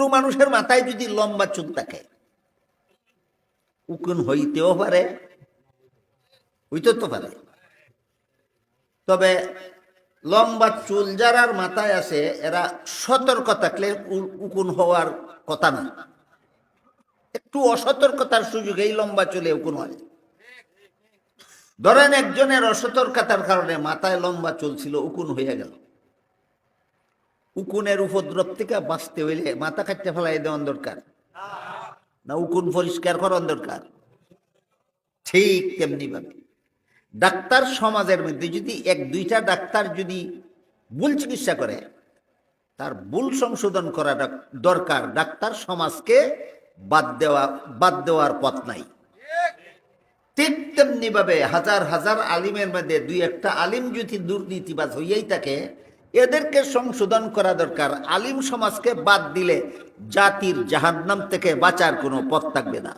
কোনো মানুষের মাথায় যদি লম্বা চুল থাকে, উকুন হইতেও পারে হইতে তো পারে। তবে লম্বা চুল যারার মাথায় আছে, এরা সতর্ক থাকলে উকুন হওয়ার কথা না। একটু অসতর্কতার সুযোগেই লম্বা চুলে উকুন হয়। ধরেন একজনের অসতর্কতার কারণে মাথায় লম্বা চুল ছিল, উকুন হয়ে গেল। উকুনের উপদ্রব থেকে বাঁচতে হইলে মাথা কাটতে ফেলাই দেওয়ার দরকার। না উকুন পরিষ্কার করার দরকার। ঠিক তেমনি ভাবে। ডাক্তার সমাজের মধ্যে যদি এক, দুইটা ডাক্তার যদি ভুল চিকিৎসা করে, তার ভুল সংশোধন করা দরকার। ডাক্তার সমাজকে বাদ দেওয়া, বাদ দেওয়ার পথ নাই। ঠিক তেমনি ভাবে হাজার হাজার আলিমের মধ্যে দুই একটা আলিম যদি দুর্নীতিবাজ হইয়াই থাকে এদেরকে সংশোধন করা দরকার। আলিম সমাজকে বাদ দিলে জাতির জাহান্নাম থেকে বাঁচার কোনো পথ থাকবে না।